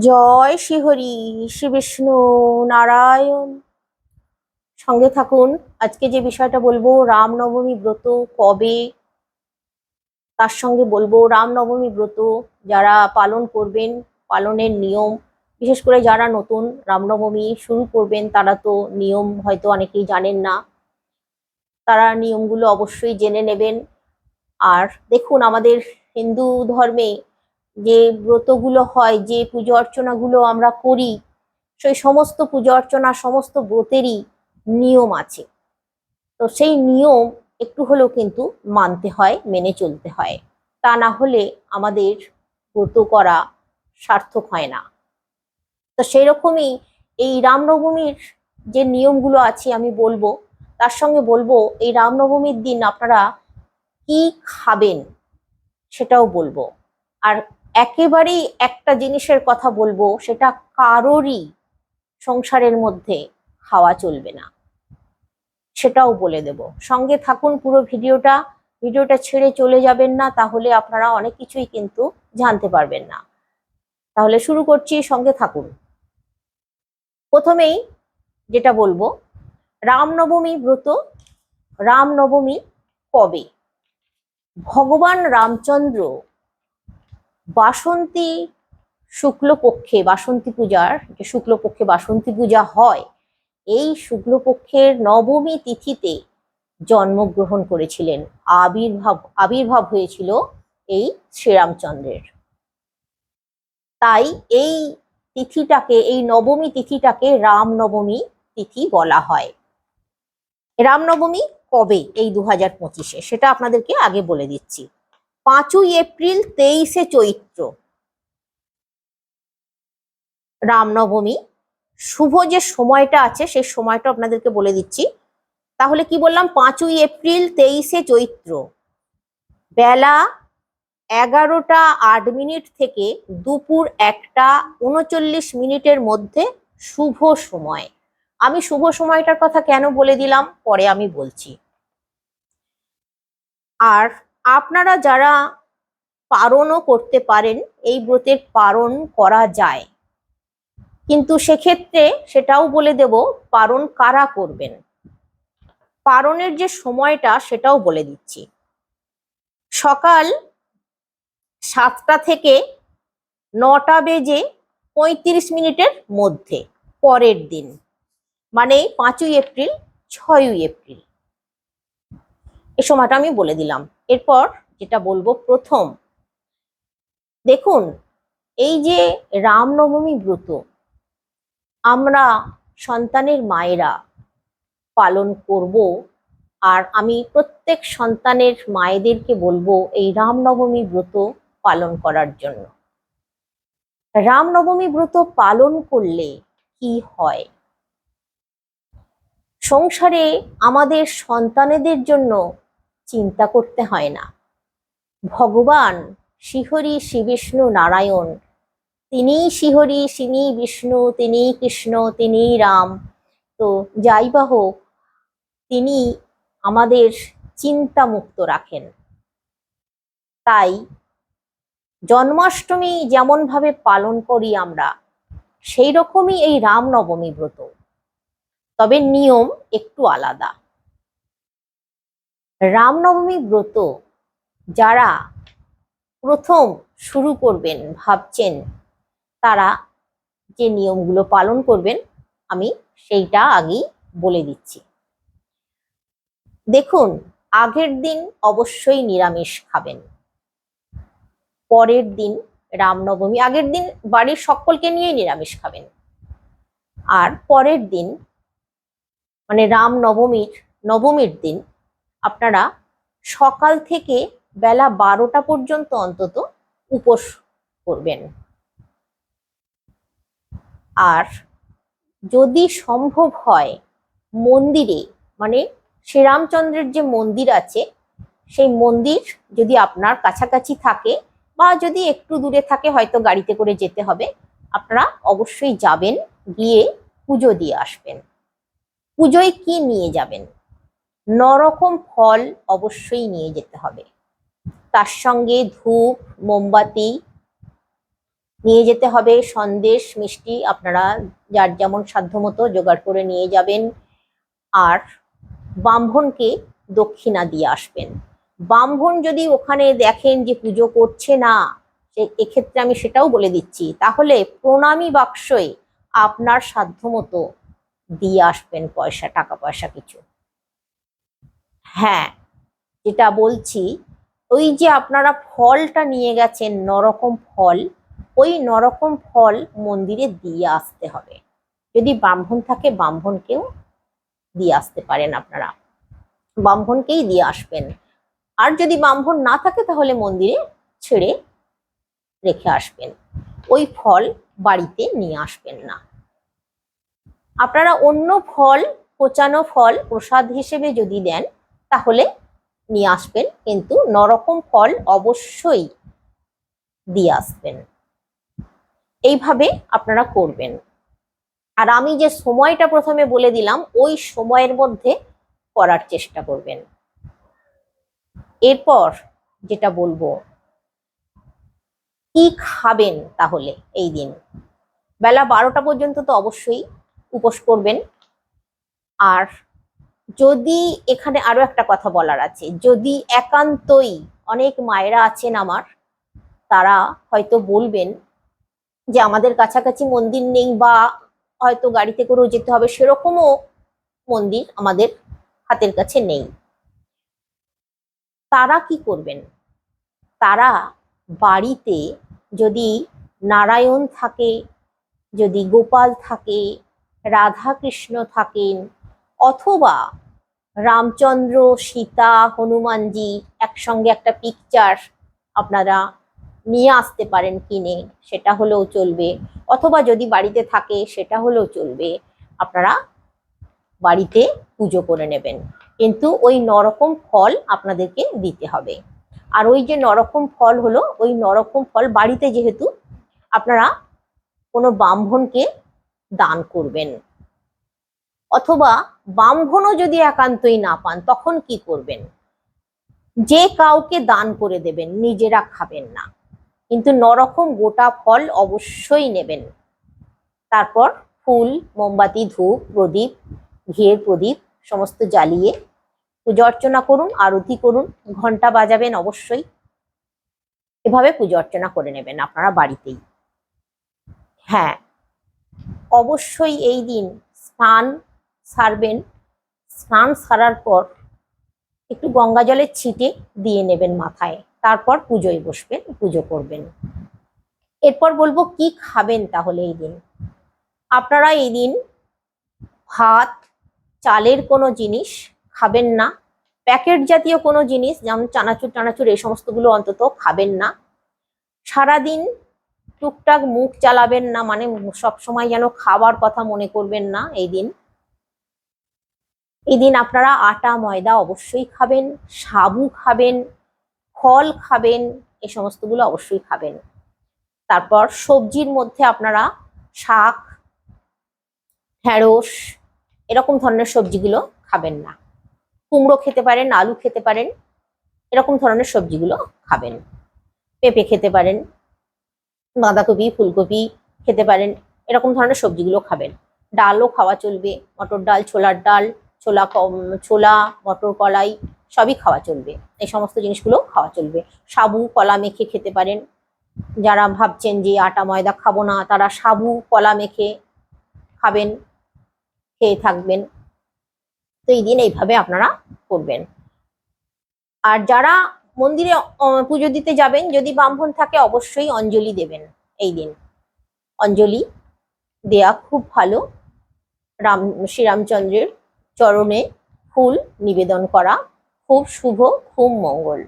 জয় শ্রীহরি, শ্রী বিষ্ণু নারায়ণ। সঙ্গে থাকুন, আজকে যে বিষয়টা বলব, রামনবমী ব্রত কবে? তার সঙ্গে বলব, রামনবমী ব্রত যারা পালন করবেন, পালনের নিয়ম, বিশেষ করে যারা নতুন রামনবমী শুরু করবেন, তারা তো নিয়ম হয়তো অনেকেই জানেন না। তারা নিয়মগুলো অবশ্যই জেনে নেবেন। আর দেখুন, আমাদের হিন্দু ধর্মে যে ব্রতগুলো হয়, যে পুজো অর্চনাগুলো আমরা করি, সেই সমস্ত পুজো অর্চনা সমস্ত ব্রতেরই নিয়ম আছে। তো সেই নিয়ম একটু হলেও কিন্তু মানতে হয়, মেনে চলতে হয়। তা না হলে আমাদের ব্রত করা সার্থক হয় না। তো সেই রকমই এই রামনবমীর যে নিয়মগুলো আছে আমি বলব, তার সঙ্গে বলব, এই রামনবমীর দিন আপনারা কি খাবেন সেটাও বলব। আর একেবারেই একটা জিনিসের কথা বলব, সেটা কারোরই সংসারের মধ্যে খাওয়া চলবে না। সেটাও বলে দেব। সঙ্গে থাকুন পুরো ভিডিওটা। ভিডিওটা ছেড়ে চলে যাবেন না, তাহলে আপনারা অনেক কিছুই কিন্তু জানতে পারবেন না। তাহলে শুরু করছি, সঙ্গে থাকুন। প্রথমেই যেটা বলব, রামনবমী ব্রত, রামনবমী কবে? ভগবান রামচন্দ্র বাসন্তী শুক্লপক্ষে, বাসন্তী পূজার যে শুক্লপক্ষে বাসন্তী পূজা হয়, এই শুক্লপক্ষের নবমী তিথিতে জন্মগ্রহণ করেছিলেন। আবির্ভাব আবির্ভাব হয়েছিল এই শ্রীরামচন্দ্রের। তাই এই তিথিটাকে, এই নবমী তিথিটাকে রামনবমী তিথি বলা হয়। রামনবমী কবে এই দু হাজার পঁচিশে? সেটা আপনাদেরকে আগে বলে দিচ্ছি। পাঁচই এপ্রিল তেইশে চৈত্র। রামনবমী। শুভ যে সময়টা আছে, সেই সময়টা আপনাদেরকে বলে দিচ্ছি। তাহলে কি বললাম? পাঁচই এপ্রিল তেইশে চৈত্র। বেলা এগারোটা আট মিনিট থেকে দুপুর একটা উনচল্লিশ মিনিটের মধ্যে শুভ সময়। আমি শুভ সময়টার কথা কেন বলে দিলাম? পরে আমি বলছি। আর আপনারা যারা পারণও করতে পারেন, এই ব্রতের পারণ করা যায়। কিন্তু সেক্ষেত্রে সেটাও বলে দেব, পারণ কারা করবেন? পারণের যে সময়টা, সেটাও বলে দিচ্ছি। সকাল সাতটা থেকে নটা বেজে পঁয়ত্রিশ মিনিটের মধ্যে, পরের দিন মানে পাঁচই এপ্রিল, ছয়ই এপ্রিল। এ সময়টা আমি বলে দিলাম। এরপর যেটা বলব প্রথম, দেখুন, এই যে রামনবমী ব্রত, আমরা সন্তানের মায়েরা পালন করব আর আমি প্রত্যেক সন্তানের মায়েদেরকে বলব এই রামনবমী ব্রত পালন করার জন্য। রামনবমী ব্রত পালন করলে কি হয়? সংসারে আমাদের সন্তানেদের জন্য চিন্তা করতে হয় না। ভগবান শ্রীহরি শ্রী বিষ্ণু নারায়ণ, তিনিই শ্রীহরি তিনি বিষ্ণু তিনি কৃষ্ণ তিনি রাম। তো যাই বা হোক, তিনি আমাদের চিন্তা মুক্ত রাখেন। তাই জন্মাষ্টমী যেমনভাবে পালন করি আমরা সেই রকমই এই রামনবমী ব্রত। তবে নিয়ম একটু আলাদা। রামনবমী ব্রত যারা প্রথম শুরু করবেন, ভাবছেন তারা যে নিয়মগুলো পালন করবেন, আমি সেইটা আগেই বলে দিচ্ছি। দেখুন, আগের দিন অবশ্যই নিরামিষ খাবেন। পরের দিন রামনবমী, আগের দিন বাড়ির সকলকে নিয়েই নিরামিষ খাবেন। আর পরের দিন মানে রাম নবমীর নবমীর দিন আপনারা সকাল থেকে বেলা বারোটা পর্যন্ত অন্তত উপোস করবেন। আর যদি সম্ভব হয় মন্দিরে মানে শ্রীরামচন্দ্রের যে মন্দির আছে, সেই মন্দির যদি আপনার কাছাকাছি থাকে বা যদি একটু দূরে থাকে, হয়তো গাড়িতে করে যেতে হবে, আপনারা অবশ্যই যাবেন, গিয়ে পুজো দিয়ে আসবেন। পুজোয় কি নিয়ে যাবেন? নরকম ফল অবশ্যই নিয়ে যেতে হবে। তার সঙ্গে ধূপ, মোমবাতি নিয়ে যেতে হবে, সন্দেশ, মিষ্টি আপনারা যার যেমন সাধ্যমতো জোগাড় করে নিয়ে যাবেন। আর ব্রাহ্মণকে দক্ষিণা দিয়ে আসবেন। ব্রাহ্মণ যদি ওখানে দেখেন যে পুজো করছে না এক্ষেত্রে আমি সেটাও বলে দিচ্ছি। তাহলে প্রণামী বাক্সই আপনার সাধ্যমতো দিয়ে আসবেন পয়সা, টাকা পয়সা কিছু। হ্যাঁ যেটা বলছি, ওই যে আপনারা ফলটা নিয়ে গেছেন, নরকম ফল, ওই নরকম ফল মন্দিরে দিয়ে আসতে হবে। যদি ব্রাহ্মণ থাকে, ব্রাহ্মণকেও দিয়ে আসতে পারেন আপনারা। ব্রাহ্মণকেই দিয়ে আসবেন। আর যদি ব্রাহ্মণ না থাকে, তাহলে মন্দিরে ছেড়ে রেখে আসবেন। ওই ফল বাড়িতে নিয়ে আসবেন না। আপনারা অন্য ফল কোচানো ফল প্রসাদ হিসেবে যদি দেন তাহলে নিয়ে আসবেন, কিন্তু নরকম ফল অবশ্যই দিয়ে আসবেন। এইভাবে আপনারা করবেন। আর আমি যে সময়টা প্রথমে বলে দিলাম, ওই সময়ের মধ্যে করার চেষ্টা করবেন। এরপর যেটা বলব, কি খাবেন তাহলে এই দিন? বেলা বারোটা পর্যন্ত তো অবশ্যই উপোস করবেন। আর যদি এখানে আরও একটা কথা বলার আছে, যদি একান্তই অনেক মায়েরা আছেন আমার, তারা হয়তো বলবেন যে আমাদের কাছাকাছি মন্দির নেই বা হয়তো গাড়িতে করেও যেতে হবে, সেরকমও মন্দির আমাদের হাতের কাছে নেই। তারা কি করবেন? তারা বাড়িতে যদি নারায়ণ থাকে, যদি গোপাল থাকে রাধা কৃষ্ণ থাকেন অথবা রামচন্দ্র, সীতা, হনুমানজি একসঙ্গে একটা পিকচার আপনারা নিয়ে আসতে পারেন কিনে, সেটা হলেও চলবে। অথবা যদি বাড়িতে থাকে, সেটা হলেও চলবে। আপনারা বাড়িতে পুজো করে নেবেন। কিন্তু ওই নরকম ফল আপনাদেরকে দিতে হবে। আর ওই যে নরকম ফল হলো, ওই নরকম ফল বাড়িতে যেহেতু, আপনারা কোনো ব্রাহ্মণকে দান করবেন। অথবা ব্রাহ্মণও যদি একান্তই না পান, তখন কি করবেন? যে কাউকে দান করে দেবেন, নিজেরা খাবেন না। কিন্তু নরকম গোটা ফল অবশ্যই নেবেন। তারপর ফুল, মোমবাতি, ধূপ, প্রদীপ, ঘিয়ের প্রদীপ, সমস্ত জ্বালিয়ে পুজো অর্চনা করুন, আরতি করুন ঘণ্টা বাজাবেন অবশ্যই। এভাবে পুজো অর্চনা করে নেবেন আপনারা বাড়িতেই। হ্যাঁ অবশ্যই এই দিন স্নান সারবেন স্নান সারার পর একটু গঙ্গা জলের ছিটে দিয়ে নেবেন মাথায়। তারপর পুজোয় বসবেন, পুজো করবেন। এরপর বলব কি খাবেন তাহলে এই দিন? আপনারা এই দিন ভাত, চালের কোনো জিনিস খাবেন না, প্যাকেট জাতীয় কোনো জিনিস, যেমন চানাচুর টানাচুর, এই সমস্তগুলো অন্তত খাবেন না। সারাদিন টুকটাক মুখ চালাবেন না মানে সব সময় যেন খাবার কথা মনে করবেন না এই দিন। এই দিন আপনারা আটা, ময়দা অবশ্যই খাবেন, সাবু খাবেন, ফল খাবেন এই সমস্তগুলো অবশ্যই খাবেন। তারপর সবজির মধ্যে আপনারা শাক ঢেঁড়স এরকম ধরনের সবজিগুলো খাবেন না। কুমড়ো খেতে পারেন, আলু খেতে পারেন, এরকম ধরনের সবজিগুলো খাবেন। পেঁপে খেতে পারেন, বাঁধাকপি, ফুলকপি খেতে পারেন, এরকম ধরনের সবজিগুলো খাবেন। ডালও খাওয়া চলবে, মটর ডাল, ছোলার ডাল ছোলা ছোলা, মটর কলাই, সবই খাওয়া চলবে। এই সমস্ত জিনিসগুলো খাওয়া চলবে। সাবু, কলা মেখে খেতে পারেন। যারা ভাবছেন যে আটা, ময়দা খাব না, তারা সাবু, কলা মেখে খাবেন, খেয়ে থাকবেন। তো এই দিন এইভাবে আপনারা করবেন। আর যারা মন্দিরে পুজো দিতে যাবেন, যদি ব্রাহ্মণ থাকে, অবশ্যই অঞ্জলি দেবেন এই দিন। অঞ্জলি দেয়া খুব ভালো। রাম, শ্রীরামচন্দ্রের চরণে ফুল নিবেদন করা। খুব শুভ, খুব মঙ্গল।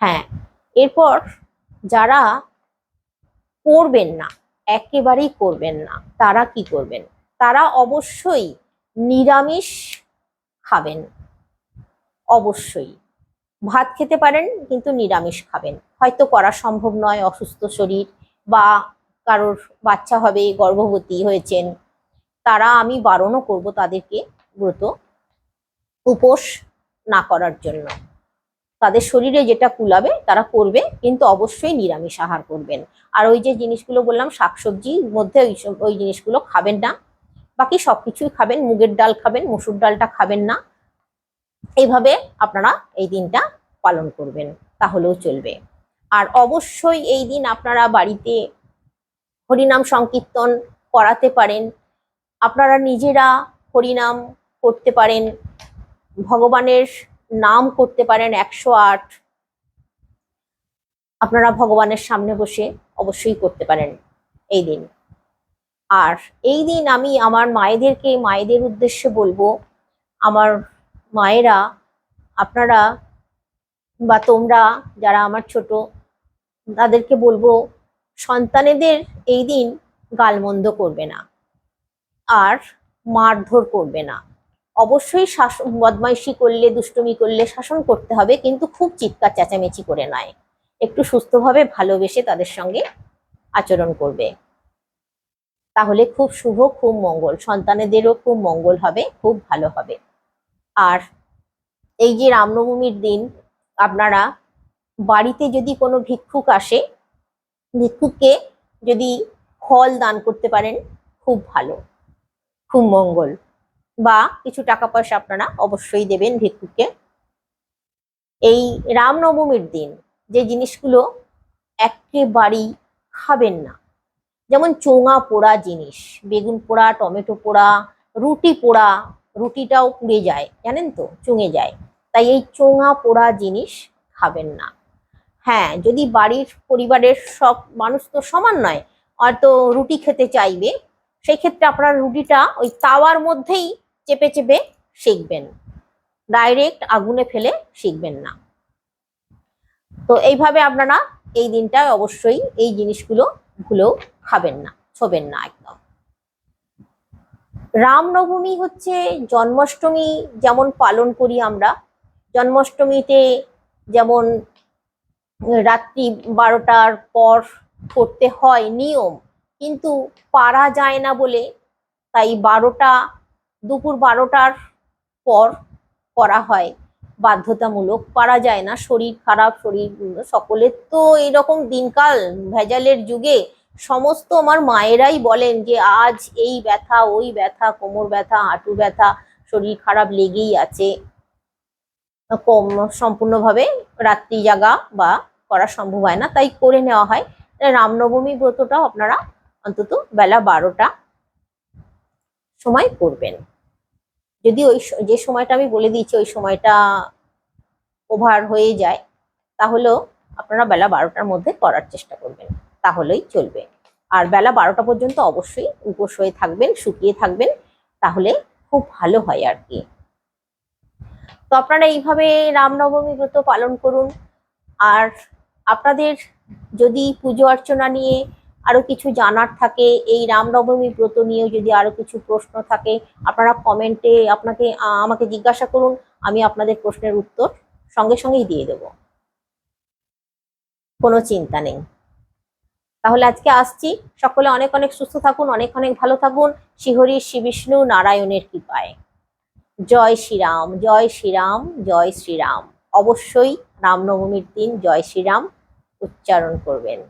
হ্যাঁ এরপর যারা করবেন না, একেবারেই করবেন না, তারা কি করবেন? তারা অবশ্যই নিরামিষ খাবেন। অবশ্যই। ভাত খেতে পারেন, কিন্তু নিরামিষ খাবেন। হয়তো করা সম্ভব নয়, অসুস্থ শরীর বা কারোর বাচ্চা হবে, গর্ভবতী হয়েছেন তারা আমি বারণও করব তাদেরকে ব্রত উপোস না করার জন্য। তাদের শরীরে যেটা কুলাবে তারা করবে, কিন্তু অবশ্যই নিরামিষ আহার করবেন। আর ওই যে জিনিসগুলো বললাম শাকসবজির মধ্যে ওই ওই জিনিসগুলো খাবেন না। বাকি সব কিছুই খাবেন, মুগের ডাল খাবেন, মসুর ডালটা খাবেন না। এইভাবে আপনারা এই দিনটা পালন করবেন, তাহলেও চলবে। আর অবশ্যই এই দিন আপনারা বাড়িতে হরিনাম সংকীর্তন করাতে পারেন আপনারা নিজেরা হরিনাম করতে পারেন, ভগবানের নাম করতে পারেন একশো আট। আপনারা ভগবানের সামনে বসে অবশ্যই করতে পারেন এই দিন। আর এই দিন আমি আমার মায়েদেরকে, মায়েদের উদ্দেশ্যে বলব, আমার মায়েরা, আপনারা বা তোমরা যারা আমার ছোট, তাদেরকে বলব, সন্তানেদের এই দিন গালমন্দ করবে না। আর মারধর করবে না। অবশ্যই শাসন, বদমাইশি করলে, দুষ্টুমি করলে শাসন করতে হবে, কিন্তু খুব চিৎকার, চেঁচামেচি করে নয়। একটু সুস্থভাবে ভালোবেসে তাদের সঙ্গে আচরণ করবে। তাহলে খুব শুভ, খুব মঙ্গল। সন্তানেদেরও খুব মঙ্গল হবে, খুব ভালো হবে। আর এই যে রামনবমীর দিন, আপনারা বাড়িতে যদি কোনো ভিক্ষুক আসে, ভিক্ষুককে যদি ফল দান করতে পারেন, খুব ভালো। খুব মঙ্গল। বা কিছু টাকা পয়সা আপনারা অবশ্যই দেবেন ভিক্ষুককে এই রামনবমীর দিন যে জিনিসগুলো একেবারেই খাবেন না। যেমন চোঙা পোড়া জিনিস, বেগুন পোড়া, টমেটো পোড়া, রুটি পোড়া, রুটিটাও পুড়ে যায়, জানেন তো? চুঙে যায়। তাই এই চোঙা পোড়া জিনিস খাবেন না। হ্যাঁ যদি বাড়ির পরিবারের সব মানুষ তো সমান নয়, হয়তো রুটি খেতে চাইবে সেই ক্ষেত্রে আপনার রুটিটা ওই তাওয়ার মধ্যেই চেপে চেপে শিখবেন। ডাইরেক্ট আগুনে ফেলে শিখবেন না। তো এইভাবে আপনারা এই দিনটায় অবশ্যই এই জিনিসগুলো ভুলেও খাবেন না, ছোবেন না একদম। রামনবমী হচ্ছে জন্মাষ্টমী যেমন পালন করি আমরা, জন্মাষ্টমীতে যেমন রাত্রি বারোটার পর করতে হয় নিয়ম কিন্তু পারা যায় না বলে তাই বারোটা, দুপুর বারোটার পর করা হয়। বাধ্যতামূলক পারা যায় না। শরীর খারাপ, শরীর সকলের তো এইরকম দিনকাল, ভেজালের যুগে। সমস্ত আমার মায়েরাই বলেন যে, আজ এই ব্যথা, ওই ব্যথা, কোমর ব্যথা, হাঁটু ব্যথা, শরীর খারাপ লেগেই আছে। কম সম্পূর্ণভাবে রাত্রি জাগা বা করা সম্ভব হয় না। তাই করে নেওয়া হয়। রামনবমী ব্রতটাও আপনারা অন্তত বেলা বারোটা সময় করবেন। যদি ওই যে সময়টা আমি বলে দিয়েছি, ওই সময়টা ওভার হয়ে যায়, তাহলেও আপনারা বেলা বারোটার মধ্যে করার চেষ্টা করবেন। তাহলেই চলবে। আর বেলা বারোটা পর্যন্ত অবশ্যই উপোস হয়ে থাকবেন, শুকিয়ে থাকবেন, তাহলে খুব ভালো হয় আর কি। তো আপনারা এইভাবে রামনবমী ব্রত পালন করুন। আর আপনাদের যদি পুজো অর্চনা নিয়ে আরও কিছু জানার থাকে, এই রামনবমী ব্রত নিয়েও যদি আরও কিছু প্রশ্ন থাকে, আপনারা কমেন্টে আপনাকে আমাকে জিজ্ঞাসা করুন, আমি আপনাদের প্রশ্নের উত্তর সঙ্গে সঙ্গেই দিয়ে দেব। কোনো চিন্তা নেই। তাহলে আজকে আসছি। সকলে অনেক অনেক সুস্থ থাকুন, অনেক অনেক ভালো থাকুন। শ্রীহরি শ্রী বিষ্ণু নারায়ণের কৃপায়। জয় শ্রীরাম জয় শ্রীরাম জয় শ্রীরাম অবশ্যই রামনবমীর দিন জয় শ্রীরাম উচ্চারণ করবেন।